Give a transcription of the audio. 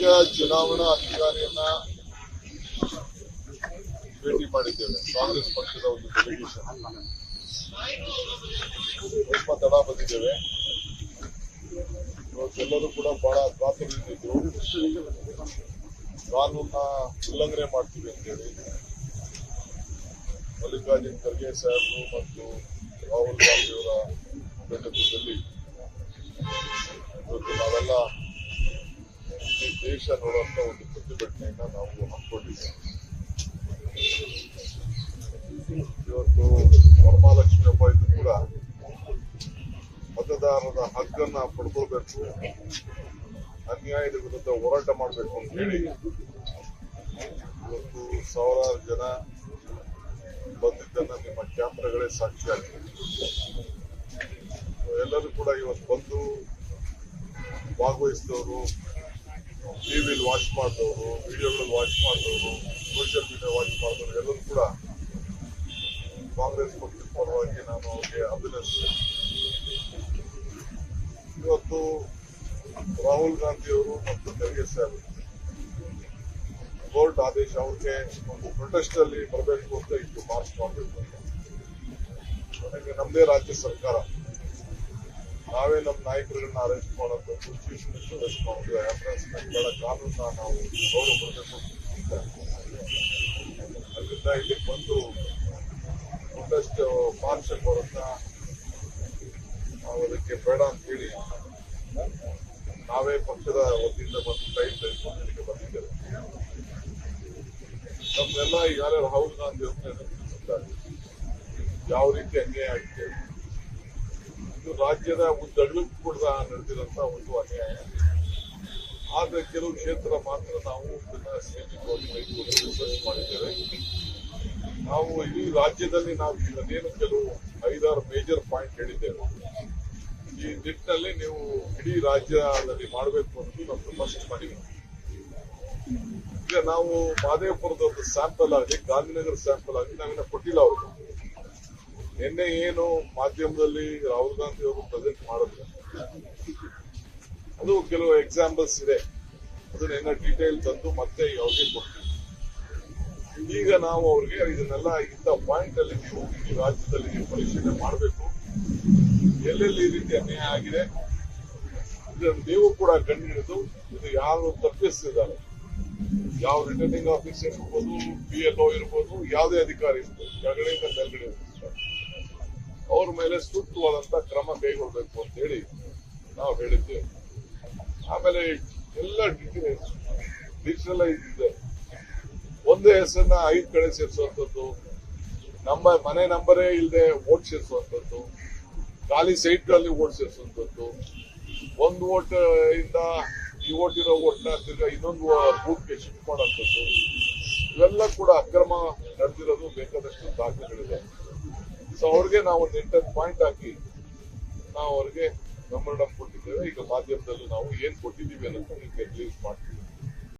ಮುಖ್ಯ ಚುನಾವಣಾ ಅಧಿಕಾರಿಯನ್ನ ಭೇಟಿ ಮಾಡಿದ್ದೇವೆ. ಕಾಂಗ್ರೆಸ್ ಪಕ್ಷದ ಒಂದು ಡೆಲಿಗೇಷನ್ ಸ್ವಲ್ಪ ತಡ ಬಂದಿದ್ದೇವೆ. ಇವತ್ತೆಲ್ಲರೂ ಕೂಡ ಬಹಳ ಕಾತುರದಿಂದಿದ್ರು ಕಾನೂನ ಉಲ್ಲಂಘನೆ ಮಾಡ್ತೀವಿ ಅಂತೇಳಿ. ಮಲ್ಲಿಕಾರ್ಜುನ್ ಖರ್ಗೆ ಸಾಹೇಬ್ರು ಮತ್ತು ರಾಹುಲ್ ಗಾಂಧಿ ದೇಶ ನೋಡುವಂತ ಒಂದು ಪ್ರತಿಭಟನೆಯನ್ನ ನಾವು ಹಮ್ಮಿಕೊಂಡಿದ್ದೇವೆ ಇವತ್ತು ವರಮಹಾಲಕ್ಷ್ಮಿ ಹಬ್ಬ ಇದು ಕೂಡ ಮತದಾರರ ಹಕ್ಕನ್ನ ಪಡ್ಕೊಳ್ಬೇಕು ಅನ್ಯಾಯದ ವಿರುದ್ಧ ಹೋರಾಟ ಮಾಡಬೇಕು ಅಂತ ಹೇಳಿ ಇವತ್ತು ಸಾವಿರಾರು ಜನ ಬಂದಿದ್ದನ್ನ ನಿಮ್ಮ ಕ್ಯಾಮ್ರಾಗಳೇ ಸಾಕ್ಷಿಯಾಗಿದೆ ಎಲ್ಲರೂ ಕೂಡ ಇವತ್ತು ಬಂದು ಭಾಗವಹಿಸಿದವರು ಟಿವಿಲಿ ವಾಚ್ ಮಾಡಿದವರು ವಿಡಿಯೋಗಳಲ್ಲಿ ವಾಚ್ ಮಾಡಿದವರು ಸೋಷಿಯಲ್ ಮೀಡಿಯಾ ವಾಚ್ ಮಾಡಿದವರು ಎಲ್ಲರೂ ಕೂಡ ಕಾಂಗ್ರೆಸ್ ಪಕ್ಷದ ಪರವಾಗಿ ನಾನು ಅವರಿಗೆ ಅಭಿನಂದಿಸ್ತೇನೆ ಇವತ್ತು ರಾಹುಲ್ ಗಾಂಧಿ ಅವರು ಮತ್ತು ಖರ್ಗೆ ಸಾಹೇಬ್ ಕೋರ್ಟ್ ಆದೇಶ ಅವ್ರಿಗೆ ಒಂದು ಪ್ರೊಟೆಸ್ಟ್ ಅಲ್ಲಿ ಬರಬೇಕು ಅಂತ ಇತ್ತು ಮಾರ್ಚ್ ಮಾಡಬೇಕು ಅಂತ. ನಮ್ಮದೇ ರಾಜ್ಯ ಸರ್ಕಾರ. ನಮ್ಮ ನಾಯಕರನ್ನ ಅರೆಸ್ಟ್ ಮಾಡೋದು ಮಿನಿಸ್ಟರ್ ಅರೆಸ್ಟ್ ಮಾಡೋದು ಆಂಬುಲೆನ್ಸ್ಗಳ ಕಾನೂನನ್ನ ನಾವು ಗೌರವ ಕೊಡಬೇಕು ಅದರಿಂದ ಇಲ್ಲಿ ಬಂದು ಒಂದಷ್ಟು ಪಾರ್ಶ್ವ ಬರುತ್ತಾ ನಾವು ಅದಕ್ಕೆ ಬೇಡ ಅಂತ ಹೇಳಿ ನಾವೇ ಪಕ್ಷದ ವತಿಯಿಂದ ಬಂದು ಟೈಮ್ ತೆಗೆದುಕೊಂಡು ಬಂದಿದ್ದೇವೆ. ನಮ್ಮೆಲ್ಲ ಯಾರ್ಯಾರು ಹೌದು ನಾನು ದೇವಸ್ಥಾನ ಯಾವ ರೀತಿ ಅನ್ಯಾಯ ಆಗಿದೆ? ಇದು ರಾಜ್ಯದ ಒಂದು ಅಡವಿಗೆ ಕೂಡ ನಡೆದಿರುವಂತ ಒಂದು ಅನ್ಯಾಯ. ಆದರೆ ಕೆಲವು ಕ್ಷೇತ್ರ ಮಾತ್ರ ನಾವು ಮಾಡಿದ್ದೇವೆ. ನಾವು ಇಡೀ ರಾಜ್ಯದಲ್ಲಿ ನಾವು ಇದನ್ನೇನು ಕೆಲವು ಐದಾರು ಮೇಜರ್ ಪಾಯಿಂಟ್ ಹೇಳಿದ್ದೇವೆ. ಈ ನಿಟ್ಟಿನಲ್ಲಿ ನೀವು ಇಡೀ ರಾಜ್ಯದಲ್ಲಿ ಮಾಡಬೇಕು ಅಂತ ನಮ್ದು ಫಸ್ಟ್ ಮಾಡಿದ್ದೀವಿ ಈಗ ನಾವು ಮಾದೇವಪುರದ ಒಂದು ಸ್ಯಾಂಪಲ್ ಆಗಿ, ಗಾಂಧಿನಗರ ಸ್ಯಾಂಪಲ್ ಆಗಿ ನಾವಿನ್ನ ಕೊಟ್ಟಿಲ್ಲ ಅವ್ರಿಗೆ ನಿನ್ನೆ ಏನು ಮಾಧ್ಯಮದಲ್ಲಿ ರಾಹುಲ್ ಗಾಂಧಿ ಅವರು ಪ್ರೆಸೆಂಟ್ ಮಾಡಿದ್ರು. ಅದು ಕೆಲವು ಎಕ್ಸಾಂಪಲ್ಸ್ ಇದೆ. ಅದನ್ನೆಲ್ಲ ಡೀಟೇಲ್ ತಂದು ಮತ್ತೆ ಯಾವುದೇ ಕೊಡ್ತೀವಿ ಈಗ ನಾವು ಅವ್ರಿಗೆ ಇದನ್ನೆಲ್ಲ ಇಂಥ ಪಾಯಿಂಟ್ ಅಲ್ಲಿ ನೀವು ಈ ರಾಜ್ಯದಲ್ಲಿ ನೀವು ಪರಿಶೀಲನೆ ಮಾಡಬೇಕು. ಎಲ್ಲೆಲ್ಲಿ ಈ ರೀತಿ ಅನ್ಯಾಯ ಆಗಿದೆ? ಇದನ್ನು ನೀವು ಕೂಡ ಕಂಡುಹಿಡಿದು ಇದು ಯಾರು ತಪ್ಪಿಸ್ತಿದ್ದಾರೆ ಯಾವ ರಿಟರ್ನಿಂಗ್ ಆಫೀಸರ್ ಇರ್ಬೋದು ಪಿ ಎಲ್ ಇರ್ಬೋದು, ಯಾವುದೇ ಅಧಿಕಾರಿ ಇರ್ಬೋದು ಕೆಳಗಡೆಯಿಂದ ಮೇಲ್ಗಡೆ. ಅವ್ರ ಮೇಲೆ ಸೂಕ್ತವಾದಂತ ಕ್ರಮ ಕೈಗೊಳ್ಬೇಕು ಅಂತ ಹೇಳಿ ನಾವು ಹೇಳಿದ್ದೇವೆ. ಆಮೇಲೆ ಎಲ್ಲ ಡಿಜಿಟಲೈಸ್ ಇದೆ. ಒಂದೇ ಹೆಸರನ್ನ ಐದು ಕಡೆ ಸೇರಿಸುವಂಥದ್ದು, ನಮ್ಮ ಮನೆ ನಂಬರೇ ಇಲ್ಲದೆ ಓಟ್ ಸೇರಿಸುವಂಥದ್ದು, ಖಾಲಿ ಸೈಟ್ಗಳಲ್ಲಿ ಓಟ್ ಸೇರಿಸುವಂಥದ್ದು, ಒಂದು ಓಟ್ ಇಂದ ಈ ಓಟ್ ಇರೋ ಓಟ್ನ ತಿರ್ಗಾ ಇನ್ನೊಂದು ಬೂತ್ಗೆ ಶಿಫ್ಟ್ ಮಾಡುವಂಥದ್ದು, ಇವೆಲ್ಲ ಕೂಡ ಅಕ್ರಮ ನಡೆದಿರೋದು ಬೇಕಾದಷ್ಟು ದಾಖಲೆಗಳಿದೆ. ಸೊ ಅವ್ರಿಗೆ ನಾವು ಒಂದು ಎಂಟತ್ತು ಪಾಯಿಂಟ್ ಹಾಕಿ ನಾವು ಅವ್ರಿಗೆ ಮೆಮೊರಂಡಮ್ ಕೊಟ್ಟಿದ್ದೇವೆ. ಈಗ ಮಾಧ್ಯಮದಲ್ಲೂ ನಾವು ಏನ್ ಕೊಟ್ಟಿದ್ದೀವಿ ಅನ್ನೋದನ್ನ ನಿಮಗೆ ರಿಲೀಸ್ ಮಾಡ್ತೀವಿ.